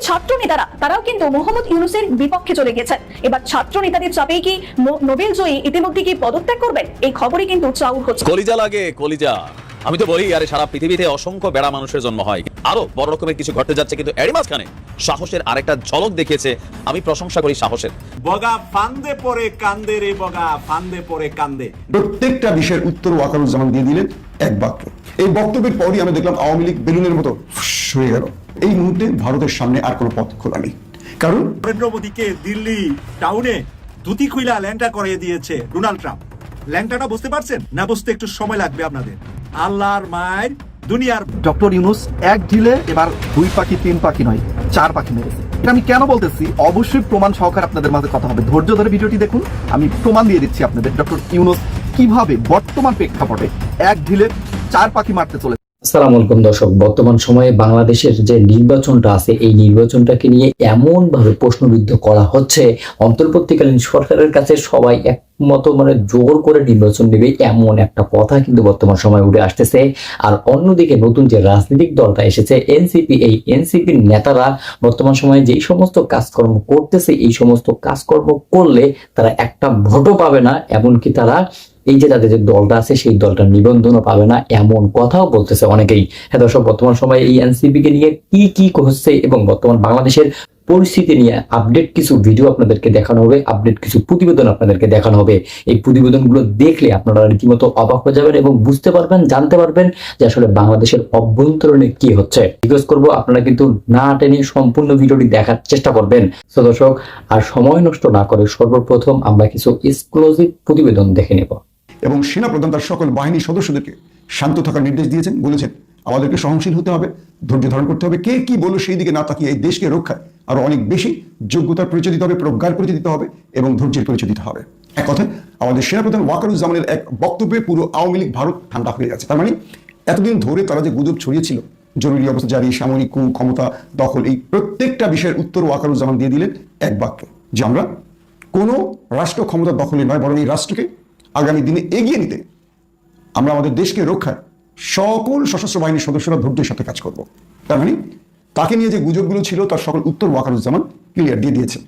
ছাত্র নেতারা তারাও কিন্তু মোহাম্মদ ইউনুসের বিপক্ষে চলে গেছেন এবার ছাত্র নেতাদের চাপেই কি নোবেল জয়ী ইতিমধ্যে কি পদত্যাগ করবেন? এই খবরই কিন্তু চাউর হচ্ছে। কলিজা লাগে কলিজা। আমি তো বলি আরে সারা পৃথিবীতে অসংখ্য বেড়া মানুষের জন্ম হয়। আরও বড় রকমের কিছু ঘটতে যাচ্ছে কিন্তু এরই মাঝখানে সাহসের আরেকটা ঝলক দেখিয়েছে আমি প্রশংসা করি সাহসের। বগা ফান্দে পরে কান্দে রে বগা ফান্দে পরে কান্দে। প্রত্যেকটা বিষয়ের উত্তর ওয়াকারুজ্জামান দিয়ে দিলেন এক বাক্য। এই বক্তব্যের পরই আমরা দেখলাম আওয়ামী লীগ বেলুনের মতো হয়ে গেল। এই মুহূর্তে ভারতের সামনে আর কোনো পথ খোলা নেই। কারণ নরেন্দ্র মোদীকে দিল্লি টাউনে ধুতি খুইলা ল্যাংটা করিয়ে দিয়েছে ডোনাল্ড ট্রাম্প। ল্যাংটাটা বুঝতে পারছেন? না বুঝতে একটু সময় লাগবে আপনাদের। আল্লাহর মায়ের দুনিয়ার ডক্টর ইউনুস এক ঢিলে এবার দুই পাখি তিন পাখি নয় চার পাখি মেরেছে। এটা আমি কেন বলতেছি? অবশ্যই প্রমাণ সহকারে আপনাদের মাঝে কথা হবে। ধৈর্য ধরে ভিডিওটি দেখুন। আমি প্রমাণ দিয়ে দিচ্ছি আপনাদের। ডক্টর ইউনুস কীভাবে বর্তমান প্রেক্ষাপটে এক ঢিলে চার পাখি মারতে চলে আসসালামু আলাইকুম দর্শক, বর্তমান সময়ে বাংলাদেশের যে নির্বাচনটা আছে, এই নির্বাচনটাকে নিয়ে এমন ভাবে প্রশ্নবিদ্ধ করা হচ্ছে। অন্তর্বর্তীকালীন সরকারের কাছে সবাই একমত মানে জোর করে নির্বাচন নেবে এমন একটা কথা কিন্তু বর্তমান সময় উঠে আসতেছে। আর অন্যদিকে নতুন যে রাজনৈতিক দলটা এসেছে, এনসিপি, এই এনসিপির নেতারা বর্তমান সময়ে যেই সমস্ত কাজকর্ম করতেছে, এই সমস্ত কাজকর্ম করলে তারা একটা ভোটও পাবে না, এমনকি তারা এই যে তাদের যে দলটা আছে, সেই দলটার নিবন্ধনও পাবে না এমন কথাও বলতেছে অনেকেই। হ্যাঁ দর্শক, বর্তমান সময়ে এই এনসিপি কে নিয়ে কি কি হচ্ছে এবং বর্তমান বাংলাদেশের পরিস্থিতি নিয়ে আপডেট কিছু ভিডিও আপনাদেরকে দেখানো হবে, আপডেট কিছু প্রতিবেদন আপনাদেরকে দেখানো হবে। এই প্রতিবেদনগুলো দেখলে আপনারা রীতিমতো অবাক হয়ে যাবেন এবং বুঝতে পারবেন, জানতে পারবেন যে আসলে বাংলাদেশের অভ্যন্তরণে কি হচ্ছে। রিকোয়েস্ট করব, আপনারা কিন্তু না টেনে সম্পূর্ণ ভিডিওটি দেখার চেষ্টা করবেন। তো দর্শক, আর সময় নষ্ট না করে সর্বপ্রথম আমরা কিছু এক্সক্লুসিভ প্রতিবেদন দেখে নেব। এবং সেনাপ্রধান তার সকল বাহিনীর সদস্যদেরকে শান্ত থাকার নির্দেশ দিয়েছেন, বলেছেন, আমাদেরকে সহনশীল হতে হবে, ধৈর্য ধারণ করতে হবে। কে কি বলল সেই দিকে না তাকিয়ে এই দেশকে রক্ষায় আরও অনেক বেশি যোগ্যতার পরিচয় দিতে হবে, প্রজ্ঞার পরিচয় দিতে হবে এবং ধৈর্যের পরিচয় দিতে হবে। এক কথায়, আমাদের সেনাপ্রধান ওয়াকারুজ্জামানের এক বক্তব্যে পুরো আওয়ামী লীগ, ভারত ঠান্ডা হয়ে গেছে। তার মানে এতদিন ধরে তারা যে গুজব ছড়িয়েছিল, জরুরি অবস্থা জারি, সামরিক কু, ক্ষমতা দখল, এই প্রত্যেকটা বিষয়ের উত্তর ওয়াকারুজ্জামান দিয়ে দিলেন এক বাক্যে, যে আমরা কোনো রাষ্ট্র ক্ষমতা দখলে নয়, বরং এই রাষ্ট্রকে আগামী দিনে এগিয়ে নিতে আমরা আমাদের দেশকে রক্ষায় সকল সশস্ত্র বাহিনীর সদস্যরা ধৈর্যের সাথে কাজ করব। তার মানে তাকে নিয়ে যে গুজবগুলো ছিল তার সকল উত্তর ওয়াকারুজ্জামান ক্লিয়ার দিয়ে দিয়েছে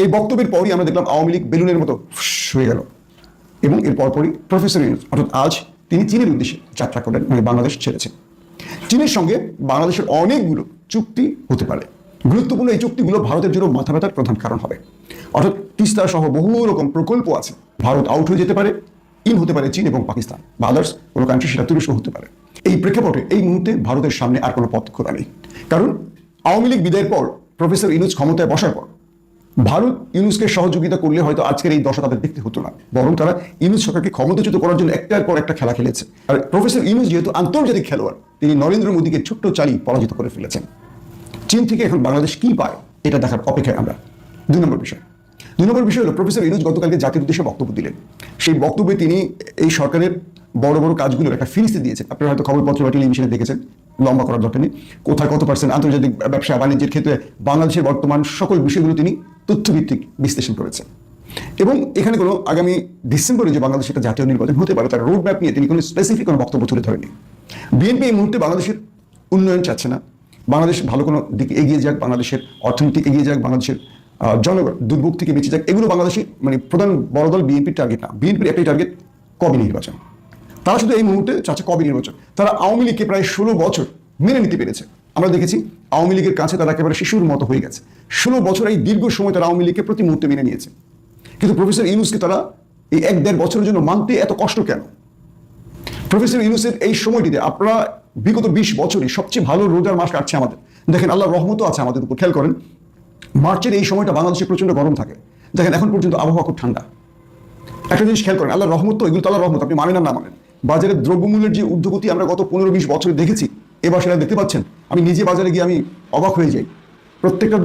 এই বক্তব্যের পরই আমরা দেখলাম আওয়ামী লীগ বেলুনের মতো হয়ে গেল এবং এর পরপরই প্রফেসর ইউনুস, অর্থাৎ আজ তিনি চীনের উদ্দেশ্যে যাত্রা করেন মানে বাংলাদেশ ছেড়েছেন। চীনের সঙ্গে বাংলাদেশের অনেকগুলো চুক্তি হতে পারে। গুরুত্বপূর্ণ এই চুক্তিগুলো ভারতের জন্য মাথা ব্যথার প্রধান কারণ হবে। অর্থাৎ তিস্তা সহ বহু রকম প্রকল্প আছে। ভারত আউট হয়ে যেতে পারে ইন হতে পারে চীন এবং পাকিস্তান। বা আদার্স কোনো কান্ট্রি সেটা তুরস্ক হতে পারে। এই প্রেক্ষাপটে এই মুহূর্তে ভারতের সামনে আর কোনো পথ খোলা নেই। কারণ আওয়ামী লীগ বিদায়ের পর প্রফেসর ইনুজ ক্ষমতায় বসার পর ভারত ইউনুসকে সহযোগিতা করলে হয়তো আজকের এই দশা তাদের দেখতে হতো না। বরং তারা ইউনুস সরকারকে ক্ষমতাচ্যুত করার জন্য একটার পর একটা খেলা খেলেছে। আর প্রফেসর ইউনুস যেহেতু আন্তর্জাতিক খেলোয়াড়, তিনি নরেন্দ্র মোদীকে ছোট্ট চালি পরাজিত করে ফেলেছেন। চীন থেকে এখন বাংলাদেশ কি পায়, এটা দেখার অপেক্ষায় আমরা। দুই নম্বর বিষয়। দুই নম্বর বিষয় হলো প্রফেসর ইনুজ গতকালকে জাতির উদ্দেশ্যে বক্তব্য দিলেন। সেই বক্তব্যে তিনি এই সরকারের বড় বড় কাজগুলোর একটা ফিরিস্তি দিয়েছেন। আপনারা হয়তো খবরপত্র বা টেলিভিশনে দেখেছেন, লম্বা করার দরকার নেই। কোথায় কত পার্সেন্ট আন্তর্জাতিক ব্যবসা বাণিজ্যের ক্ষেত্রে বাংলাদেশের বর্তমান সকল বিষয়গুলো তিনি তথ্যভিত্তিক বিশ্লেষণ করেছেন। এবং এখানে কোনো আগামী ডিসেম্বরে যে বাংলাদেশে একটা জাতীয় নির্বাচন হতে পারে, তার রোড ম্যাপ নিয়ে তিনি কোনো স্পেসিফিক কোনো বক্তব্য তুলে ধরেনি বিএনপি এই মুহূর্তে বাংলাদেশের উন্নয়ন চাচ্ছে না। বাংলাদেশ ভালো কোনো দিকে এগিয়ে যাক, বাংলাদেশের অর্থনীতি এগিয়ে যাক, বাংলাদেশের জনগণ দুর্ভোগ থেকে বেঁচে যাক, এগুলো বাংলাদেশে মানে প্রধান বড় দল বিএনপির টার্গেট না। বিএনপির একটাই টার্গেট কবে নির্বাচন। তারা শুধু এই মুহূর্তে চাচ্ছে কবে নির্বাচন। তারা আওয়ামী লীগকে প্রায় ষোলো বছর মেনে নিতে পেরেছে। আমরা দেখেছি আওয়ামী লীগের কাছে তারা একেবারে শিশুর মতো হয়ে গেছে। ষোলো বছর এই দীর্ঘ সময় তারা আওয়ামী লীগকে প্রতি মুহূর্তে মেনে নিয়েছে। কিন্তু প্রফেসর ইউনুসকে তারা এই এক দেড় বছরের জন্য মানতে এত কষ্ট কেন? প্রফেসর ইউনুসের এই সময়টিতে আপনারা বিগত বিশ বছরই সবচেয়ে ভালো রোজার মাস কাটছে আমাদের। দেখেন আল্লাহ রহমতও আছে আমাদের উপর। খেয়াল করেন, মার্চের এই সময়টা বাংলাদেশে প্রচণ্ড গরম থাকে। দেখেন, এখন পর্যন্ত আবহাওয়া খুব ঠান্ডা। একটা জিনিস খেয়াল করেন আল্লাহ রহমত তো এগুলো তো আল্লাহ রহমত, আপনি মানেন না মানেন। বাজারে দ্রব্যমূল্যের যে ঊর্ধ্বগতি আমরা গত পনেরো বিশ বছরে দেখেছি, এবার সেটা দেখতে পাচ্ছেন। আমি নিজে বাজারে গিয়ে আমি অবাক হয়ে যাই। প্রত্যেকটা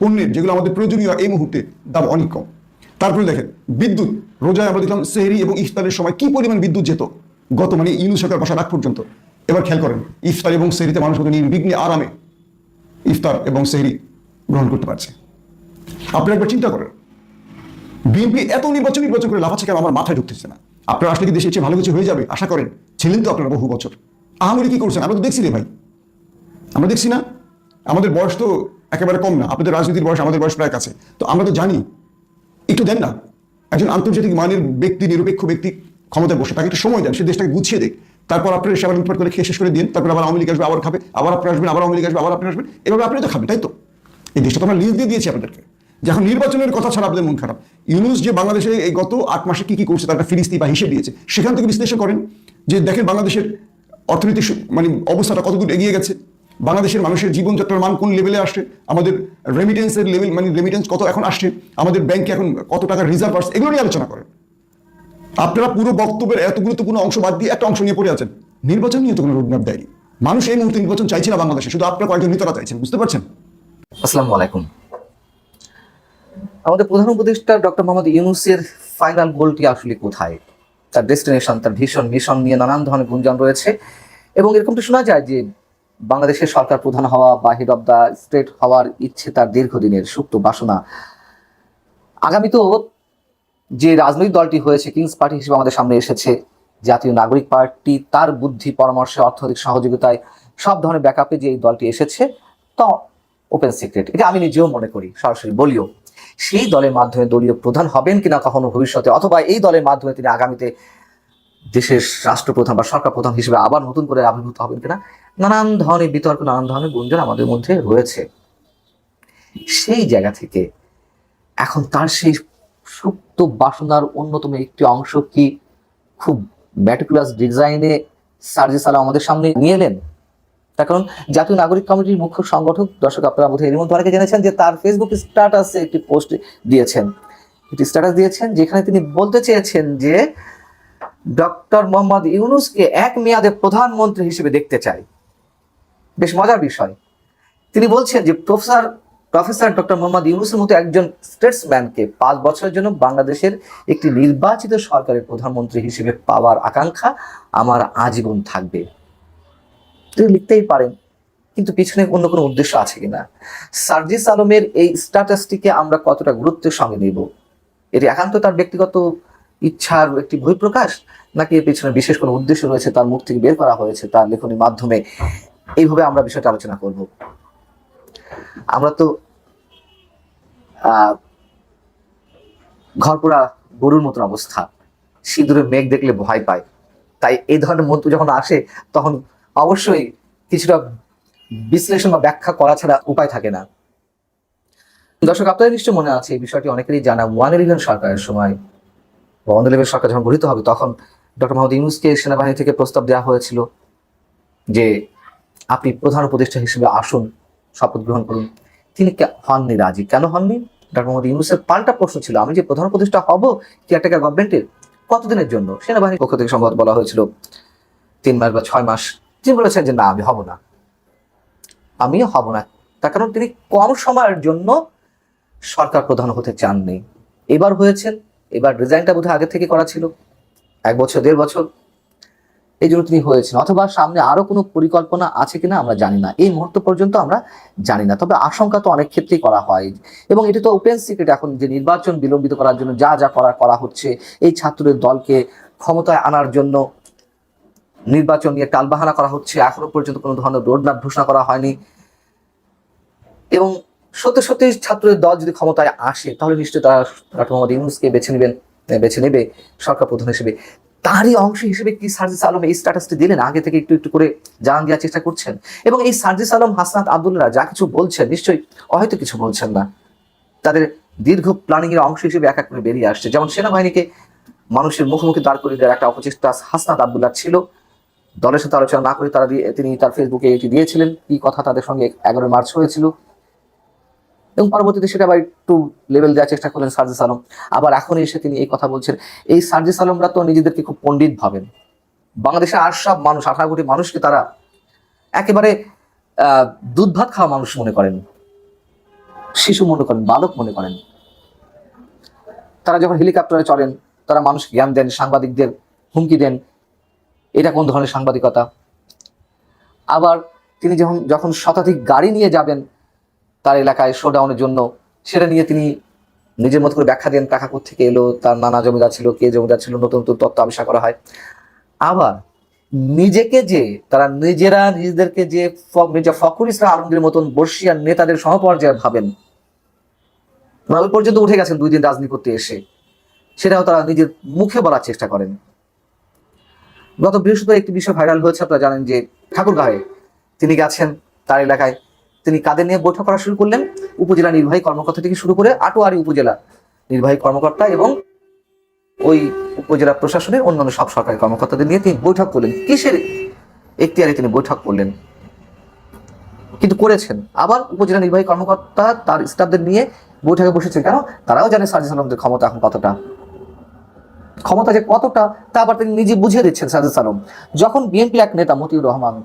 পণ্যের যেগুলো আমাদের প্রয়োজনীয় এই মুহূর্তে দাম অনেক কম। তারপরে দেখেন, বিদ্যুৎ। রোজায় আমরা দেখলাম সেহরি এবং ইফতারের সময় কি পরিমাণ বিদ্যুৎ যেত? গত মানে ইনু সরকার বসার আগ পর্যন্ত। এবার খেয়াল করেন, ইফতার এবং সেহরিতে মানুষ কত নির্বিঘ্নে আরামে ইফতার এবং সেহরি গ্রহণ করতে পারছে। আপনি একবার চিন্তা করেন, বিএনপি এত নির্বাচন নির্বাচন করে লাফাচ্ছে কেন? আমার মাথায় ঢুকতেছে না। আপনারা আসলে কি দেশের চেয়ে ভালো কিছু হয়ে যাবে? আশা করেন, ছিলেন তো আপনারা বহু বছর। আহামরি কি করছেন? আমরা তো দেখছি রে ভাই। আমরা দেখছি না? আমাদের বয়স তো একেবারে কম না। আপনাদের রাজনীতির বয়স, আমাদের বয়স প্রায় কাছে। তো আমরা তো জানি, একটু দেন না। একজন আন্তর্জাতিক মানের ব্যক্তি, নিরপেক্ষ ব্যক্তি ক্ষমতায় বসে, তাকে একটু সময় দেন, সে দেশটাকে গুছিয়ে দেখ। তারপর আপনার এসে আবার লুটপাট করে খেয়ে শেষ করে দিন, তারপর আবার আওয়ামী লীগ আসবে, আবার খাবে, আবার আপনি আসবেন, আবার আওয়ামী লীগ আসবে, আবার আপনি আসবেন। এভাবে আপনি তো খাবেন, তাই তো? এই দেশটা তো আমরা লিজ দিয়ে দিয়েছি আপনাদেরকে। যখন নির্বাচনের কথা ছাড়া আপনাদের মন খারাপ। ইউনুস যে বাংলাদেশে এই গত আট মাসে কি কি করছে, তার একটা ফিরিস্তি বা হিসেব দিয়েছে। সেখান থেকে বিশ্লেষণ করেন যে দেখেন বাংলাদেশের অর্থনৈতিক সু- মানে অবস্থাটা কতদূর এগিয়ে গেছে। বাংলাদেশের মানুষের জীবনযাত্রার মান কোন লেভেলে আসছে? আমাদের রেমিটেন্সের লেভেল মানে রেমিটেন্স কত এখন আসছে? আমাদের ব্যাংকে এখন কত টাকা রিজার্ভ আসছে? এগুলো নিয়ে আলোচনা করেন। আপনারা পুরো বক্তব্যের এত গুরুত্বপূর্ণ অংশ বাদ দিয়ে একটা অংশ নিয়ে পড়ে আছেন। নির্বাচন নিয়ে তো কোনো রোডম্যাপ দেয়নি। মানুষ এই মুহূর্তে নির্বাচন চাইছে না বাংলাদেশে, শুধু আপনার কয়েকজন নেতারা চাইছেন, বুঝতে পারছেন? আসসালামু আলাইকুম। আমাদের প্রধান উপদেষ্টা ডক্টর মোহাম্মদ ইউনুসের ফাইনাল গোলটি আসলে কোথায়? তার ডেস্টিনেশন তার ভীষণ মিশন নিয়ে নানান ধরনের গুঞ্জন রয়েছে। এবং এরকমটা শোনা যায় যে বাংলাদেশের সরকার প্রধান হওয়া বা হেড অব দ্য স্টেট হওয়ার ইচ্ছে তার দীর্ঘদিনের সুপ্ত বাসনা। আগামী তো যে রাজনৈতিক দলটি হয়েছে কিংস পার্টি হিসেবে আমাদের সামনে এসেছে জাতীয় নাগরিক পার্টি, তার বুদ্ধি, পরামর্শে, অর্থনৈতিক সহযোগিতায় সব ধরনের ব্যাকআপে যে এই দলটি এসেছে, তা ওপেন সিক্রেট এটা আমি নিজেও মনে করি, সরাসরি বলিও। সেই দলের মাধ্যমে দলীয় প্রধান হবেন কিনা কখনো ভবিষ্যতে, অথবা এই দলের মাধ্যমে তিনি আগামীতে দেশের রাষ্ট্রপ্রধান বা সরকার প্রধান হিসেবে আবার নতুন করে আবির্ভূত হবেন কিনা, নানান ধরনের বিতর্ক, নানান ধরনের গুঞ্জন আমাদের মধ্যে রয়েছে। সেই জায়গা থেকে এখন তার সেই সুপ্ত বাসনার অন্যতম একটি অংশ কি? খুব ম্যাটিকুলাস ডিজাইনে সার্জিস আলম আমাদের সামনে নিয়ে এলেন। তার কারণ জাতীয় নাগরিক কমিটির মুখ্য সংগঠক, দর্শক আপনারা বোধহয় এর মধ্যে অনেকে জেনেছেন যে তার ফেসবুক স্ট্যাটাসে একটি পোস্ট দিয়েছেন। একটি স্ট্যাটাস দিয়েছেন যেখানে তিনি বলতে চেয়েছেন যে ডক্টর মোহাম্মদ ইউনুসকে এক মেয়াদে প্রধানমন্ত্রী হিসেবে দেখতে চাই। বেশ মজার বিষয়। তিনি বলছেন যে প্রফেসর প্রফেসর ডক্টর মোহাম্মদ ইউনুসের মতো একজন স্টেটসম্যানকে পাঁচ বছরের জন্য বাংলাদেশের একটি নির্বাচিত সরকারের প্রধানমন্ত্রী হিসেবে পাওয়ার আকাঙ্ক্ষা আমার আজীবন থাকবে। তিনি লিখতেই পারেন, কিন্তু পিছনে অন্য কোনো উদ্দেশ্য আছে কিনা? সার্জিস আলমের এই স্ট্যাটাসটিকে আমরা কতটা গুরুত্বের সঙ্গে নিব? এটি একান্ত তার ব্যক্তিগত ইচ্ছার একটি বহিঃপ্রকাশ, নাকি এর পিছনে বিশেষ কোনো উদ্দেশ্য রয়েছে তার মুখ থেকে বের করা হয়েছে তার লেখনীর মাধ্যমে? এইভাবে আমরা বিষয়টা আলোচনা করব। আমরা তো ঘরপোড়া গরুর মতন অবস্থা। সিঁদুরে মেঘ দেখলে ভয় পায়। তাই এই ধরনের মন্ত্র যখন আসে, তখন অবশ্যই কিছুটা বিশ্লেষণ বা ব্যাখ্যা করা ছাড়া উপায় থাকে না। দর্শক, আপনাদের নিশ্চয় মনে আছে, এই বিষয়টি অনেকেরই জানা। ওয়ান ইলেভেন সরকারের সময় ওয়ান ইলেভেন সরকার যখন গঠিত হবে, তখন ডক্টর মোহাম্মদ ইউনুসকে সেনাবাহিনী থেকে প্রস্তাব দেওয়া হয়েছিল যে, আপনি প্রধান উপদেষ্টা হিসেবে আসুন, শপথ গ্রহণ করুন। তিনি হননি রাজি। কেন হননি? ডক্টর মোহাম্মদ ইউনুসের পাল্টা প্রশ্ন ছিল, আমি যে প্রধান উপদেষ্টা হব কেয়ারটেকার গভর্নমেন্টের কতদিনের জন্য? সেনাবাহিনীর পক্ষ থেকে সম্ভবত বলা হয়েছিল তিন মাস বা ছয় মাস। তিনি বলেছেন যে, না, আমি হব না। আমিও হব না। তার কারণ তিনি কম সময়ের জন্য সরকার প্রধান হতে চাননি। এবার হয়েছেন এবার ডিজাইনটা বোধহয় আগে থেকে করা ছিল। এক বছর, দেড় বছর। এই জন্য তিনি হয়েছেন। অথবা সামনে আরও কোনো পরিকল্পনা আছে কিনা আমরা জানি না। এই মুহূর্ত পর্যন্ত আমরা জানি না। তবে আশঙ্কা তো অনেক ক্ষেত্রেই করা হয়। এবং এটি তো ওপেন সিক্রেট এখন যে নির্বাচন বিলম্বিত করার জন্য যা যা করা করা হচ্ছে, এই ছাত্রদের দলকে ক্ষমতায় আনার জন্য নির্বাচন নিয়ে টালবাহানা করা হচ্ছে। এখনও পর্যন্ত কোনো ধরনের রোডম্যাপ ঘোষণা করা হয়নি। এবং সত্যি সত্যি ছাত্রদের দল যদি ক্ষমতায় আসে, তাহলে নিশ্চয়ই তারা মোহাম্মদ ইউনুসকে বেছে নেবেন, বেছে নেবে সরকার প্রধান হিসেবে। তারই অংশ হিসেবে কি সার্জিস আলম এই স্ট্যাটাসটি দিলেন? আগে থেকে একটু একটু করে জানান দেওয়ার চেষ্টা করছেন। এবং এই সার্জিস আলম, হাসনাত আবদুল্লাহ যা কিছু বলছেন, নিশ্চয়ই হয়তো কিছু বলছেন না। তাদের দীর্ঘ প্ল্যানিং এর অংশ হিসেবে এক এক করে বেরিয়ে আসছে। যেমন সেনাবাহিনীকে মানুষের মুখোমুখি দাঁড় করে দেওয়ার একটা অপচেষ্টা হাসনাত আবদুল্লাহ ছিল। দলের সাথে আলোচনা না করে তারা দিয়ে তিনি তার ফেসবুকে এটি দিয়েছিলেন। কি কথা তাদের সঙ্গে এগারোই মার্চ হয়েছিল। এবং পরবর্তীতে সেটা আবার একটু লেভেল দেওয়ার চেষ্টা করলেন সার্জিস আলম। আবার এখন এসে তিনি এই কথা বলছেন। এই সার্জিস আলমরা তো নিজেদেরকে খুব পণ্ডিত ভাবেন। বাংলাদেশের আর সব মানুষ, আঠারো কোটি মানুষকে তারা একেবারে দুধ ভাত খাওয়া মানুষ মনে করেন। শিশু মনে করেন, বালক মনে করেন। তারা যখন হেলিকপ্টারে চড়েন, তারা মানুষকে জ্ঞান দেন, সাংবাদিকদের হুমকি দেন। এটা কোন ধরনের সাংবাদিকতা? আবার তিনি যখন যখন শতাধিক গাড়ি নিয়ে যাবেন তার এলাকায় শোডাউনের জন্য। সেটা নিয়ে তিনি নিজের মতো করে ব্যাখ্যা দেন টাকা থেকে এলো, তার নানা জমিদার ছিল, কে জমিদার ছিল, নতুন নতুন তত্ত্ব আবিষ্কার করা হয়। আবার নিজেকে যে, তারা নিজেরা নিজেদেরকে যে মির্জা ফখরুল ইসলাম আলমগীর মতন বর্ষিয়ান নেতাদের সহপর্যায়ে ভাবেন ওই পর্যন্ত উঠে গেছেন দুই দিন রাজনীতি করতে এসে। সেটাও তারা নিজের মুখে বলার চেষ্টা করেন। গত বৃহস্পতিবার একটি বিষয় ভাইরাল হয়েছে, আপনারা জানেন যে ঠাকুরগাঁয়ে তিনি গেছেন তার এলাকায়। তিনি কাদের নিয়ে বৈঠক করা শুরু করলেন? উপজেলা নির্বাহী কর্মকর্তা থেকে শুরু করে আটোয়ারি উপজেলা নির্বাহী কর্মকর্তা এবং ওই উপজেলা প্রশাসনের অন্যান্য সব সরকারি কর্মকর্তাদের নিয়ে তিনি বৈঠক করলেন। কিসের এখতিয়ারে তিনি বৈঠক করলেন? কিন্তু করেছেন। আবার উপজেলা নির্বাহী কর্মকর্তা তার স্টাফদের নিয়ে বৈঠকে বসেছে কেন? তারাও জানে সার্জিস আলমদের ক্ষমতা এখন কতটা। ক্ষমতা যে কতটা, তা আবার তিনি নিজে বুঝিয়ে দিচ্ছেন সাজিদ আলম। যখন বিএনপি এক নেতা মতিউর রহমান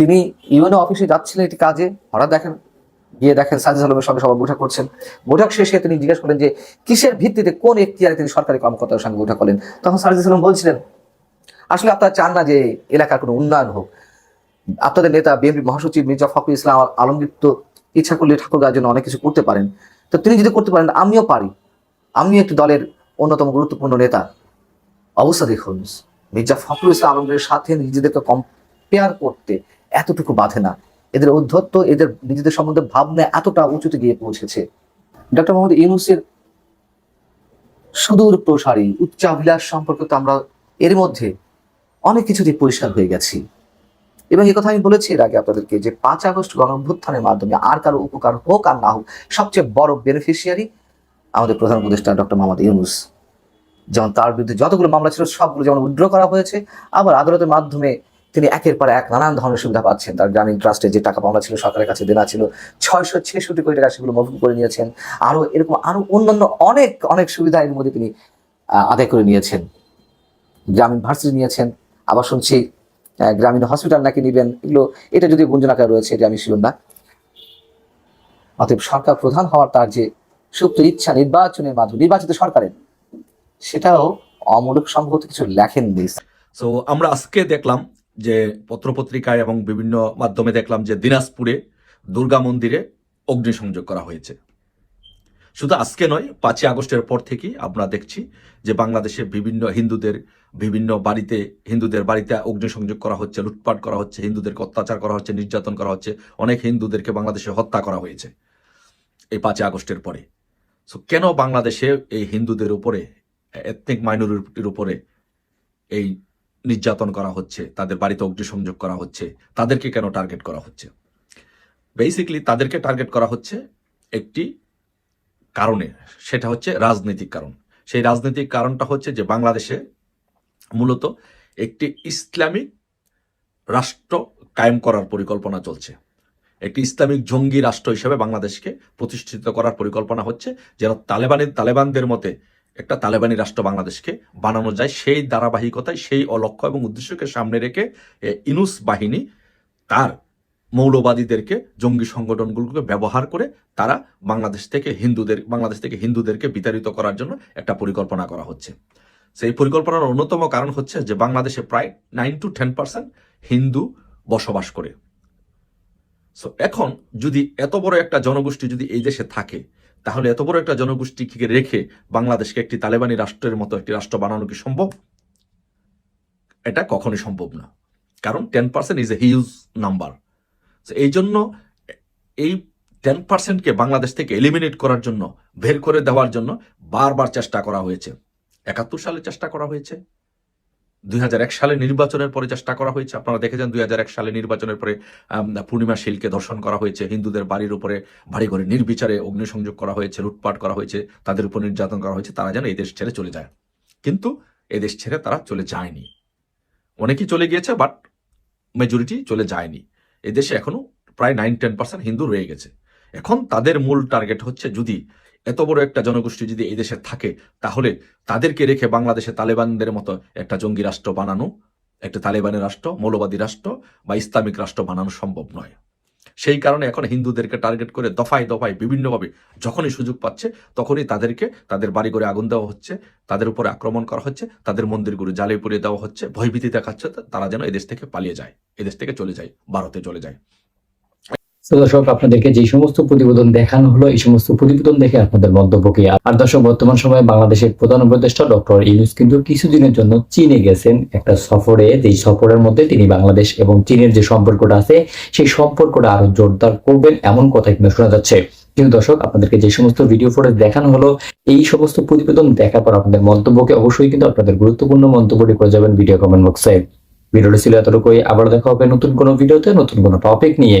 তিনি ইউএনও অফিসে যাচ্ছিলেন একটি কাজে, হঠাৎ দেখেন, গিয়ে দেখেন সাজিদ আলমের সঙ্গে সবাই বৈঠক করছেন। বৈঠক শেষে তিনি জিজ্ঞেস করলেন যে, কিসের ভিত্তিতে কোন এখতিয়ারে তিনি সরকারি কর্মকর্তার সঙ্গে বৈঠক করলেন? তখন সাজিদ আলম বলছিলেন, আসলে আপনারা চান না যে এলাকার কোনো উন্নয়ন হোক। আপনাদের নেতা, বিএনপি মহাসচিব মির্জা ফখরুল ইসলাম আলমগীর তো ইচ্ছা করলে ঠাকুরগাঁর জন্য অনেক কিছু করতে পারেন। তো তিনি যদি করতে পারেন, আমিও পারি। আমিও একটি দলের অন্যতম গুরুত্বপূর্ণ নেতা। অবস্থা দেখুন, মির্জা ফখরুল ইসলাম আলমগীরের সাথে নিজেদেরকে কম্পেয়ার করতে এতটুকু বাধে না। এদের অধ্যত্ত, এদের নিজেদের সম্বন্ধে ভাবনা এতটা উঁচুতে গিয়ে পৌঁছেছে। ডক্টর মোহাম্মদ ইউনুসের সুদূর প্রসারী, উচ্চাভিলাষ সম্পর্কে তো আমরা এর মধ্যে অনেক কিছুতেই পরিষ্কার হয়ে গেছি। এবং এই কথা আমি বলেছি এর আগে আপনাদেরকে যে পাঁচ আগস্ট গণ অভ্যুত্থানের মাধ্যমে আর কারও উপকার হোক আর না হোক, সবচেয়ে বড় বেনিফিশিয়ারি আমাদের প্রধান উপদেষ্টা ডক্টর মোহাম্মদ ইউনুস। যেমন তার বিরুদ্ধে যতগুলো মামলা ছিল, সবগুলো যেমন উইথড্র করা হয়েছে, আবার আদালতের মাধ্যমে তিনি একের পর এক নানান ধরনের সুবিধা পাচ্ছেন। তার গ্রামীণ ট্রাস্টে যে টাকা পাওনা ছিল, সরকারের কাছে দেনা ছিল, ছয়শো ছেষট্টি কোটি টাকা সেগুলো মকুব করে নিয়েছেন। আরও এরকম আরও অন্যান্য অনেক অনেক সুবিধা এর মধ্যে তিনি আদায় করে নিয়েছেন। গ্রামীণ ভার্সিটি নিয়েছেন। আবার শুনছি গ্রামীণ হসপিটাল নাকি নিবেন। এগুলো, এটা যদি গুঞ্জন আকারে রয়েছে, এটা আমি শিওর না। অতএব সরকার প্রধান হওয়ার তার যে সুপ্ত ইচ্ছা নির্বাচনের মাধ্যমে নির্বাচিত সরকারের, সেটাও অমূলক সম্ভবত কিছু লেখেননি। সো আমরা আজকে দেখলাম যে পত্রপত্রিকায় এবং বিভিন্ন মাধ্যমে দেখলাম যে দিনাজপুরে দুর্গা মন্দিরে অগ্নিসংযোগ করা হয়েছে। শুধু আজকে নয়, পাঁচই আগস্টের পর থেকেই আমরা দেখছি যে বাংলাদেশে বিভিন্ন হিন্দুদের, বিভিন্ন বাড়িতে হিন্দুদের বাড়িতে অগ্নিসংযোগ করা হচ্ছে, লুটপাট করা হচ্ছে হিন্দুদেরকে অত্যাচার করা হচ্ছে, নির্যাতন করা হচ্ছে, অনেক হিন্দুদেরকে বাংলাদেশে হত্যা করা হয়েছে এই পাঁচই আগস্টের পরে। সো কেন বাংলাদেশে এই হিন্দুদের উপরে এথনিক মাইনরিটির উপরে এই নির্যাতন করা হচ্ছে, তাদের বাড়িতে অগ্নিসংযোগ করা হচ্ছে, তাদেরকে কেন টার্গেট করা হচ্ছে? বেসিক্যালি তাদেরকে টার্গেট করা হচ্ছে একটি কারণে, সেটা হচ্ছে রাজনৈতিক কারণ। সেই রাজনৈতিক কারণটা হচ্ছে যে বাংলাদেশে মূলত একটি ইসলামিক রাষ্ট্র কায়েম করার পরিকল্পনা চলছে। একটি ইসলামিক জঙ্গি রাষ্ট্র হিসেবে বাংলাদেশকে প্রতিষ্ঠিত করার পরিকল্পনা হচ্ছে, যেন তালেবানের তালেবানদের মতে একটা তালেবানি রাষ্ট্র বাংলাদেশকে বানানো যায়, সেই ধারাবাহিকতায়, সেই অলক্ষ্য এবং উদ্দেশ্যকে সামনে রেখে ইনুস বাহিনী তার মৌলবাদীদেরকে, জঙ্গি সংগঠনগুলোকে ব্যবহার করে তারা বাংলাদেশ থেকে হিন্দুদের, বাংলাদেশ থেকে হিন্দুদেরকে বিতাড়িত করার জন্য একটা পরিকল্পনা করা হচ্ছে। সেই পরিকল্পনার অন্যতম কারণ হচ্ছে যে বাংলাদেশে প্রায় nine to ten percent Hindu বসবাস করে। সো এখন যদি এত বড় একটা জনগোষ্ঠী যদি এই দেশে থাকে তাহলে এত বড় একটা জনগোষ্ঠীকে রেখে বাংলাদেশকে একটি তালেবানি রাষ্ট্রের মতো একটি রাষ্ট্র বানানো কি সম্ভব? এটা কখনোই সম্ভব না। কারণ ten percent is a huge number এই জন্য এই টেন পার্সেন্টকে বাংলাদেশ থেকে এলিমিনেট করার জন্য, বের করে দেওয়ার জন্য বারবার চেষ্টা করা হয়েছে। একাত্তর সালে চেষ্টা করা হয়েছে। দুই হাজার এক সালে নির্বাচনের পরে চেষ্টা করা হয়েছে। আপনারা দেখেছেন দুই হাজার এক সালে নির্বাচনের পরে পূর্ণিমা শীলকে ধর্ষণ করা হয়েছে। হিন্দুদের বাড়ির উপরে বাড়ি ঘরে নির্বিচারে অগ্নিসংযোগ করা হয়েছে, লুটপাট করা হয়েছে, তাদের উপর নির্যাতন করা হয়েছে, তারা যেন এই দেশ ছেড়ে চলে যায়। কিন্তু এই দেশ ছেড়ে তারা চলে যায়নি। অনেকেই চলে গিয়েছে, বাট মেজরিটি চলে যায়নি। এদেশে এখনও প্রায় নাইন, টেন পার্সেন্ট হিন্দু রয়ে গেছে। এখন তাদের মূল টার্গেট হচ্ছে যদি এত বড় একটা জনগোষ্ঠী যদি এই দেশে থাকে, তাহলে তাদেরকে রেখে বাংলাদেশে তালেবানদের মতো একটা জঙ্গি রাষ্ট্র বানানো, একটা তালেবানি রাষ্ট্র, মৌলবাদী রাষ্ট্র বা ইসলামিক রাষ্ট্র বানানো সম্ভব নয়। সেই কারণে এখন হিন্দুদেরকে টার্গেট করে দফায় দফায় বিভিন্নভাবে যখনই সুযোগ পাচ্ছে, তখনই তাদেরকে তাদের বাড়ি করে আগুন দেওয়া হচ্ছে, তাদের উপরে আক্রমণ করা হচ্ছে, তাদের মন্দিরগুলো জ্বালিয়ে পুড়িয়ে দেওয়া হচ্ছে, ভয়ভীতি দেখাচ্ছে, তারা যেন এদেশ থেকে পালিয়ে যায় এদেশ থেকে চলে যায়, ভারতে চলে যায়। তো দর্শক, আপনাদেরকে যে সমস্ত প্রতিবেদন দেখানো হলো, এই সমস্ত প্রতিবেদন দেখে আপনাদের মন্তব্য কি? আর দর্শক, বর্তমান সময়ে বাংলাদেশের প্রধান উপদেষ্টা ডক্টর ইউনুস কিন্তু কিছুদিনের জন্য চীনে গেছেন একটা সফরে। যেই সফরের মধ্যে তিনি বাংলাদেশ এবং চীনের যে সম্পর্কটা আছে, সেই সম্পর্কটা আরও জোরদার করবেন এমন কথা কিন্তু শোনা যাচ্ছে। কিন্তু দর্শক, আপনাদেরকে যে সমস্ত ভিডিও ফুটেজ দেখানো হলো, এই সমস্ত প্রতিবেদন দেখার পর আপনাদের মন্তব্যকে অবশ্যই কিন্তু আপনাদের গুরুত্বপূর্ণ মন্তব্যটি করে যাবেন ভিডিও কমেন্ট বক্সে ভিডিওটি ছিল এতটুকুই। আবার দেখা হবে নতুন কোনো ভিডিওতে, নতুন কোনো টপিক নিয়ে।